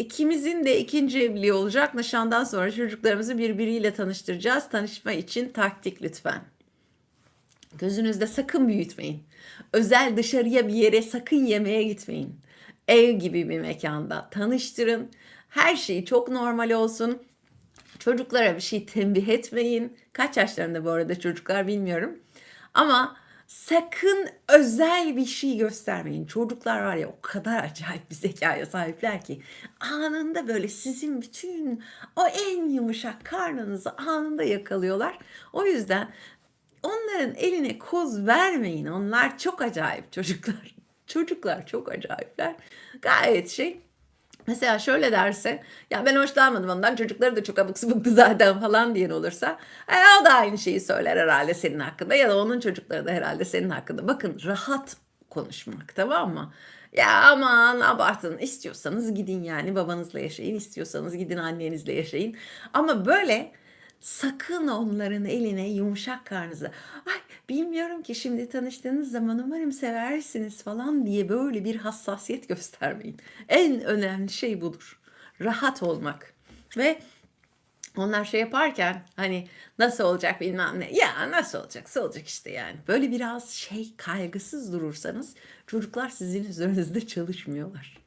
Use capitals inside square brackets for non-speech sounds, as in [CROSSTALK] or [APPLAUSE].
ikimizin de ikinci evliliği olacak. Nişandan sonra çocuklarımızı birbiriyle tanıştıracağız. Tanışma için taktik lütfen. Gözünüzde sakın büyütmeyin. Özel dışarıya bir yere sakın yemeğe gitmeyin. Ev gibi bir mekanda tanıştırın. Her şey çok normal olsun. Çocuklara bir şey tembih etmeyin. Kaç yaşlarında bu arada çocuklar bilmiyorum. Ama sakın özel bir şey göstermeyin. Çocuklar var ya o kadar acayip bir zekaya sahipler ki anında böyle sizin bütün o en yumuşak karnınızı anında yakalıyorlar. O yüzden onların eline koz vermeyin. Onlar çok acayip çocuklar. [LAUGHS] Çocuklar çok acayipler. Gayet şey Mesela şöyle derse ya ben hoşlanmadım ondan çocukları da çok abuk subuktu [LAUGHS] zaten falan diyen olursa e, o da aynı şeyi söyler herhalde senin hakkında ya da onun çocukları da herhalde senin hakkında. Bakın rahat konuşmak tamam mı? Ya aman abartın istiyorsanız gidin yani babanızla yaşayın istiyorsanız gidin annenizle yaşayın. Ama böyle sakın onların eline yumuşak karnınızı ay bilmiyorum ki şimdi tanıştığınız zaman umarım seversiniz falan diye böyle bir hassasiyet [LAUGHS] göstermeyin. En önemli şey budur. Rahat olmak ve onlar şey yaparken hani nasıl olacak bilmem ne. Ya nasıl olacaksa olacak işte yani. Böyle biraz şey kaygısız durursanız çocuklar sizin [LAUGHS] üzerinizde çalışmıyorlar.